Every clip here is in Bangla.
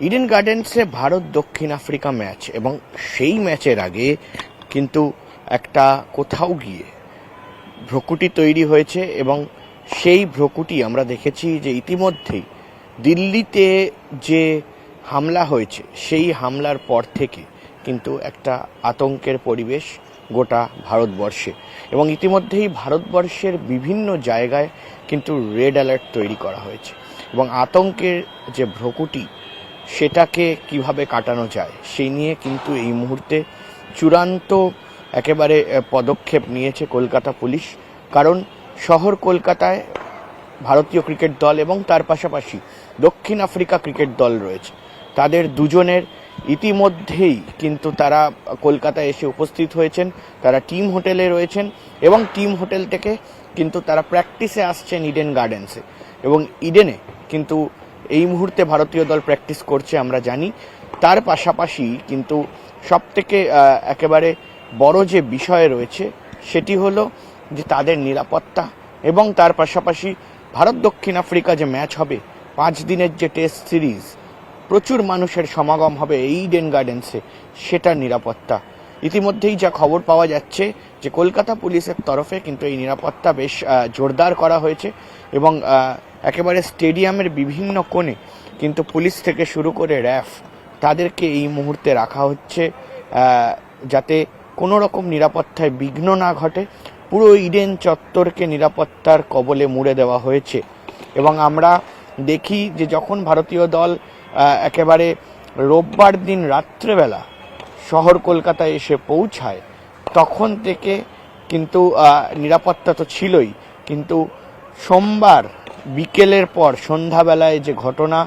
ইডেন গার্ডেন্সে ভারত দক্ষিণ আফ্রিকা ম্যাচ এবং সেই ম্যাচের আগে কিন্তু একটা কোথাও গিয়ে ভ্রকুটি তৈরি হয়েছে এবং সেই ভ্রকুটি আমরা দেখেছি যে ইতিমধ্যেই দিল্লিতে যে হামলা হয়েছে, সেই হামলার পর থেকে কিন্তু একটা আতঙ্কের পরিবেশ গোটা ভারতবর্ষে এবং ইতিমধ্যেই ভারতবর্ষের বিভিন্ন জায়গায় কিন্তু রেড অ্যালার্ট তৈরি করা হয়েছে এবং আতঙ্কের যে ভ্রকুটি সেটাকে কীভাবে কাটানো যায়, সেই নিয়ে কিন্তু এই মুহূর্তে চূড়ান্ত একেবারে পদক্ষেপ নিয়েছে কলকাতা পুলিশ। কারণ শহর কলকাতায় ভারতীয় ক্রিকেট দল এবং তার পাশাপাশি দক্ষিণ আফ্রিকা ক্রিকেট দল রয়েছে। তাদের দুজনের ইতিমধ্যেই কিন্তু তারা কলকাতায় এসে উপস্থিত হয়েছেন, তারা টিম হোটেলে রয়েছেন এবং টিম হোটেল থেকে কিন্তু তারা প্র্যাকটিসে আসছেন ইডেন গার্ডেন্সে। এবং ইডেনে কিন্তু এই মুহূর্তে ভারতীয় দল প্র্যাকটিস করছে, আমরা জানি। তার পাশাপাশি কিন্তু সব থেকে একেবারে বড় যে বিষয় রয়েছে, সেটি হলো যে তাদের নিরাপত্তা এবং তার পাশাপাশি ভারত দক্ষিণ আফ্রিকা যে ম্যাচ হবে, পাঁচ দিনের যে টেস্ট সিরিজ প্রচুর মানুষের সমাগম হবে এই ইডেন গার্ডেন্সে সেটার নিরাপত্তা। ইতিমধ্যেই যা খবর পাওয়া যাচ্ছে যে কলকাতা পুলিশের তরফে কিন্তু এই নিরাপত্তা বেশ জোরদার করা হয়েছে এবং একেবারে স্টেডিয়ামের বিভিন্ন কোণে কিন্তু পুলিশ থেকে শুরু করে র্যাফ তাদেরকে এই মুহূর্তে রাখা হচ্ছে যাতে কোনো রকম নিরাপত্তায় বিঘ্ন না ঘটে। পুরো ইডেন চত্বরকে নিরাপত্তার কবলে মুড়ে দেওয়া হয়েছে এবং আমরা দেখি যে যখন ভারতীয় দল একেবারে রোববার দিন রাত্রেবেলা শহর কলকাতায় এসে পৌঁছায়, তখন থেকে কিন্তু নিরাপত্তা তো ছিলই, কিন্তু সোমবার বিকেলের পর সন্ধ্যাবেলায় যে ঘটনা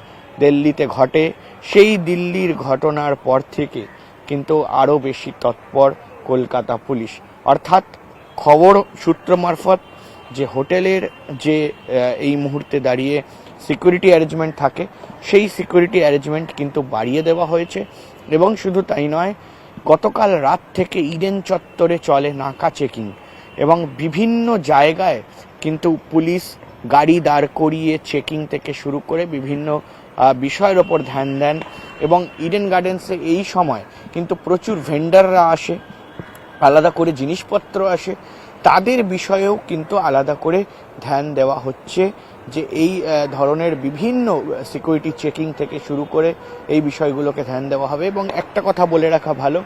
দিল্লিতে ঘটে, সেই দিল্লির ঘটনার পর থেকে কিন্তু আরও বেশি তৎপর কলকাতা পুলিশ। অর্থাৎ খবর সূত্র মারফত যে হোটেলের যে এই মুহূর্তে দাঁড়িয়ে সিকিউরিটি অ্যারেঞ্জমেন্ট থাকে, সেই সিকিউরিটি অ্যারেঞ্জমেন্ট কিন্তু বাড়িয়ে দেওয়া হয়েছে। এবং শুধু তাই নয়, গতকাল রাত থেকে ইডেন চত্বরে চলে নাকা চেকিং এবং বিভিন্ন জায়গায় কিন্তু পুলিশ গাড়ি দাঁড় করিয়ে চেকিং থেকে শুরু করে বিভিন্ন বিষয়ের ওপর ধ্যান দেন এবং ইডেন গার্ডেন্সে এই সময় কিন্তু প্রচুর ভেন্ডাররা আসে, আলাদা করে জিনিসপত্র আসে। তাদের বিষয়েও কিন্তু আলাদা করে ধ্যান দেওয়া হচ্ছে। যে এই ধরনের বিভিন্ন সিকিউরিটি চেকিং থেকে শুরু করে এই বিষয়গুলোকে ধ্যান দেওয়া হবে। এবং একটা কথা বলে রাখা ভালো,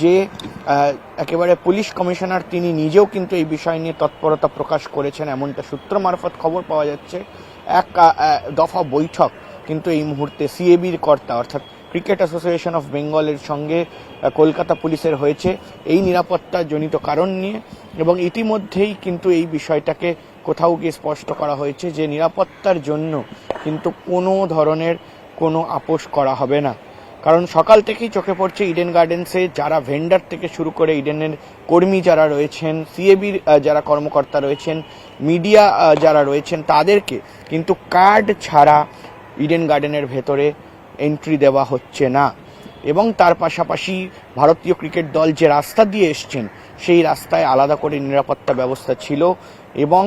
যে একেবারে পুলিশ কমিশনার তিনি নিজেও কিন্তু এই বিষয় নিয়ে তৎপরতা প্রকাশ করেছেন। এমনটা সূত্র মারফত খবর পাওয়া যাচ্ছে। এক দফা বৈঠক কিন্তু এই মুহূর্তে সিএবির কর্তা, অর্থাৎ ক্রিকেট অ্যাসোসিয়েশন অফ বেঙ্গলের সঙ্গে কলকাতা পুলিশের হয়েছে এই নিরাপত্তা জনিত কারণ নিয়ে। এবং ইতিমধ্যেই কিন্তু এই বিষয়টাকে কোথাও গিয়ে স্পষ্ট করা হয়েছে যে নিরাপত্তার জন্য কিন্তু কোনো ধরনের কোনো আপোষ করা হবে না। কারণ সকাল থেকেই চোখে পড়ছে ইডেন গার্ডেন্সে যারা ভেন্ডার থেকে শুরু করে ইডেনের কর্মী যারা রয়েছেন সিএবির যারা কর্মকর্তা রয়েছেন মিডিয়া যারা রয়েছেন, তাদেরকে কিন্তু কার্ড ছাড়া ইডেন গার্ডেনের ভেতরে এন্ট্রি দেওয়া হচ্ছে না। এবং তার পাশাপাশি ভারতীয় ক্রিকেট দল যে রাস্তা দিয়ে এসছেন, সেই রাস্তায় আলাদা করে নিরাপত্তা ব্যবস্থা ছিল এবং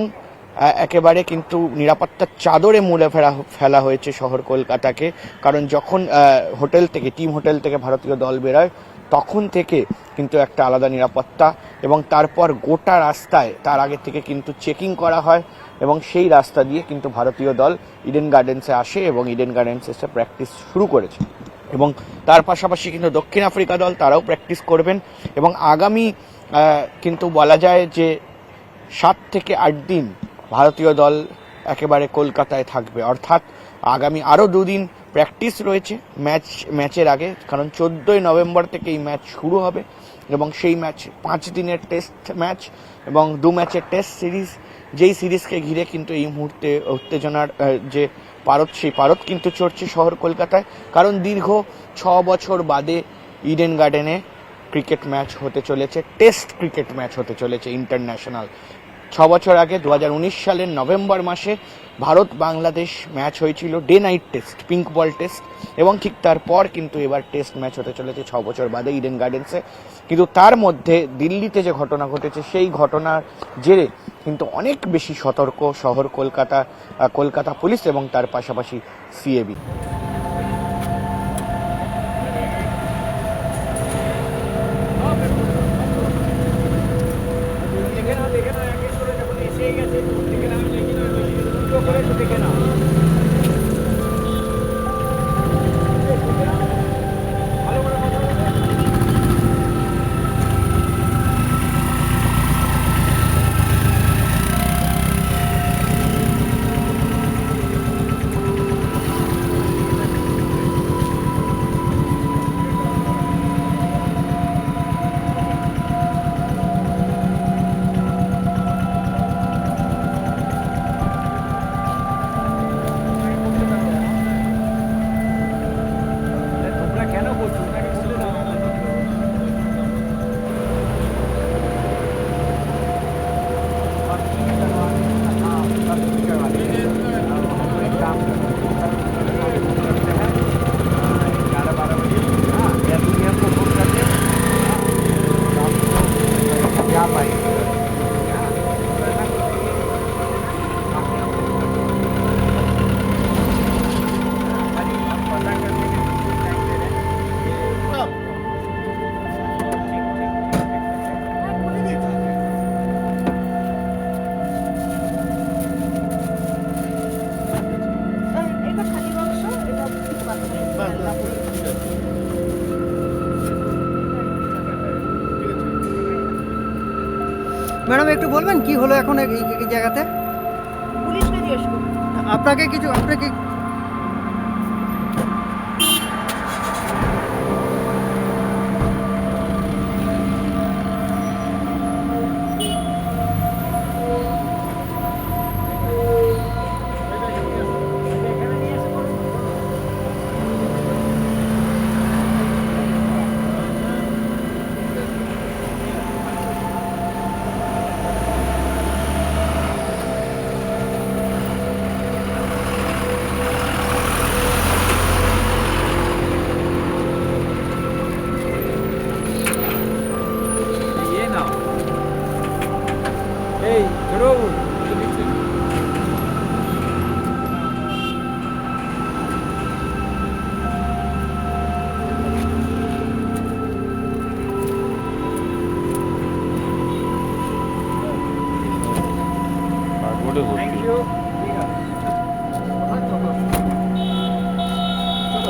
একেবারে কিন্তু নিরাপত্তার চাদরে মুড়ে ফেলা ফেলা হয়েছে শহর কলকাতাকে। কারণ যখন হোটেল থেকে, টিম হোটেল থেকে ভারতীয় দল বেরোয়, তখন থেকে কিন্তু একটা আলাদা নিরাপত্তা এবং তারপর গোটা রাস্তায়, তার আগে থেকে কিন্তু চেকিং করা হয় এবং সেই রাস্তা দিয়ে কিন্তু ভারতীয় দল ইডেন গার্ডেন্সে আসে এবং ইডেন গার্ডেন্সে এসে প্র্যাকটিস শুরু করেছে। এবং তার পাশাপাশি কিন্তু দক্ষিণ আফ্রিকা দল তারাও প্র্যাকটিস করবেন এবং আগামী কিন্তু বলা যায় যে সাত থেকে আট দিন ভারতীয় দল একেবারে কলকাতায় থাকবে। অর্থাৎ আগামী আরও দুদিন প্র্যাকটিস রয়েছে ম্যাচ ম্যাচের আগে। কারণ চোদ্দোই নভেম্বর থেকে এই ম্যাচ শুরু হবে এবং সেই ম্যাচ পাঁচ দিনের টেস্ট ম্যাচ এবং দু ম্যাচের টেস্ট সিরিজ যেই সিরিজকে ঘিরে কিন্তু এই মুহূর্তে উত্তেজনার যে পারদ, সেই পারদ কিন্তু চড়ছে শহর কলকাতায়। কারণ দীর্ঘ ছ বছর বাদে ইডেন গার্ডেনে ক্রিকেট ম্যাচ হতে চলেছে টেস্ট ক্রিকেট ম্যাচ হতে চলেছে ইন্টারন্যাশনাল ছ বছর আগে দু হাজার উনিশ সালের নভেম্বর মাসে ভারত বাংলাদেশ ম্যাচ হয়েছিল day night test, pink ball test, এবং ঠিক তারপর কিন্তু এবার টেস্ট ম্যাচ হতে চলেছে ছ বছর বাদে ইডেন গার্ডেন্সে কিন্তু তার মধ্যে দিল্লিতে যে ঘটনা ঘটেছে, সেই ঘটনার জেরে কিন্তু অনেক বেশি সতর্ক শহর কলকাতা কলকাতা পুলিশ এবং তার পাশাপাশি সিএবি ম্যাডাম একটু বলবেন কি হলো এখন এই জায়গাতে? পুলিশকে জিজ্ঞেস করুন। আপনাকে কিছু আপনাকে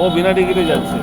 ও বিনা টিকিটে যাচ্ছে।